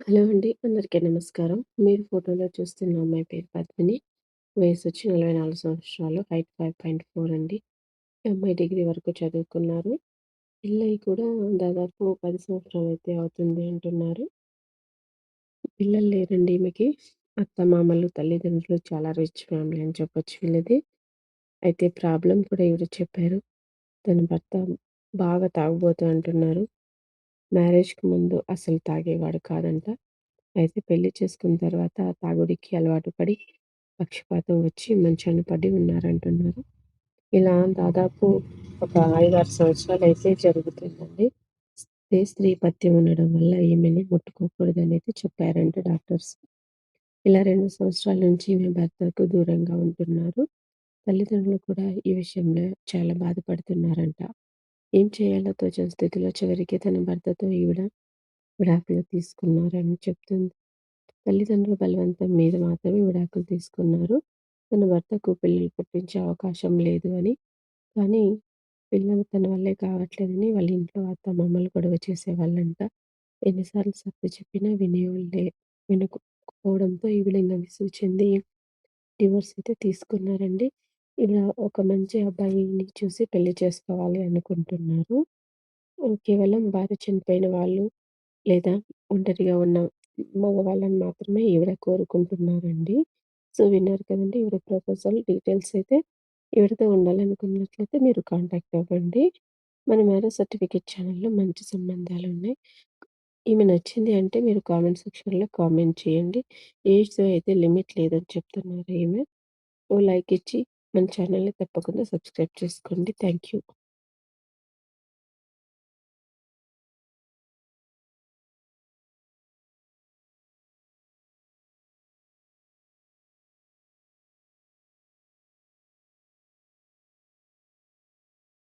Hello అండి. అందరికీ నమస్కారం. మీరు ఫోటోలో చూస్తున్న అమ్మాయి పేరు పద్మిని. వేసి వచ్చి నలభై నాలుగు సంవత్సరాలు. హైట్ 5.4 అండి. ఈ అమ్మాయి డిగ్రీ వరకు చదువుకున్నారు. పిల్లయి కూడా దాదాపు పది సంవత్సరాలు అయితే అవుతుంది అంటున్నారు. పిల్లలు లేరండి ఈమెకి. అత్తమామలు, తల్లిదండ్రులు చాలా రిచ్ ఫ్యామిలీ అని చెప్పొచ్చు వీళ్ళది. అయితే ప్రాబ్లం కూడా ఎవరు చెప్పారు. తన భర్త బాగా తాగుబోతు అంటున్నారు. మ్యారేజ్‌కి ముందు అసలు తాగేవాడు కాదంట. అయితే పెళ్ళి చేసుకున్న తర్వాత తాగుడికి అలవాటు పడి, పక్షపాతం వచ్చి మంచాన పడి ఉన్నారంటున్నారు. ఇలా దాదాపు ఒక 5, 6 సంవత్సరాలైతే జరుగుతుందండి. స్త్రీ స్త్రీ పథ్యం ఉండడం వల్ల ఈమెని అనేది చెప్పారంట డాక్టర్స్. ఇలా 2 సంవత్సరాల నుంచి ఈమె భర్తకు దూరంగా ఉంటున్నారు. తల్లిదండ్రులు కూడా ఈ విషయంలో చాలా బాధపడుతున్నారంట. ఏం చేయాలో తోచని స్థితిలో చివరికి తన భర్తతో ఈవిడ విడాకులు తీసుకున్నారని చెప్తుంది. తల్లిదండ్రుల బలవంతం మీద మాత్రమే విడాకులు తీసుకున్నారు. తన భర్తకు పిల్లలు పుట్టించే అవకాశం లేదు అని. కానీ పిల్లలు తన వల్లే కావట్లేదని వాళ్ళ ఇంట్లో అత్తమామలు గొడవ చేసేవాళ్ళంట. ఎన్నిసార్లు సర్ది చెప్పినా వినేవాళ్ళే వినకపోవడంతో ఈవిడ ఇంకా విసుగు చెంది డివోర్స్ అయితే తీసుకున్నారండి. ఇలా ఒక మంచి అబ్బాయిని చూసి పెళ్ళి చేసుకోవాలి అనుకుంటున్నారు. కేవలం భార్య చనిపోయిన వాళ్ళు లేదా ఒంటరిగా ఉన్న మగవాళ్ళని మాత్రమే ఈవిడ కోరుకుంటున్నారండి. సో, విన్నారు కదండీ! ఈవిడ ప్రపోజల్ డీటెయిల్స్ అయితే ఈవిడతో ఉండాలనుకున్నట్లయితే మీరు కాంటాక్ట్ అవ్వండి. మన మ్యారేజ్ సర్టిఫికేట్ ఛానెల్‌లో మంచి సంబంధాలున్నాయి. ఈమె నచ్చింది అంటే మీరు కామెంట్ సెక్షన్‌లో కామెంట్ చేయండి. ఏజ్‌తో అయితే లిమిట్ లేదని చెప్తున్నారు ఈమె. ఓ లైక్ ఇచ్చి మన ఛానల్ని తప్పకుండా సబ్స్క్రైబ్ చేసుకోండి. Thank you.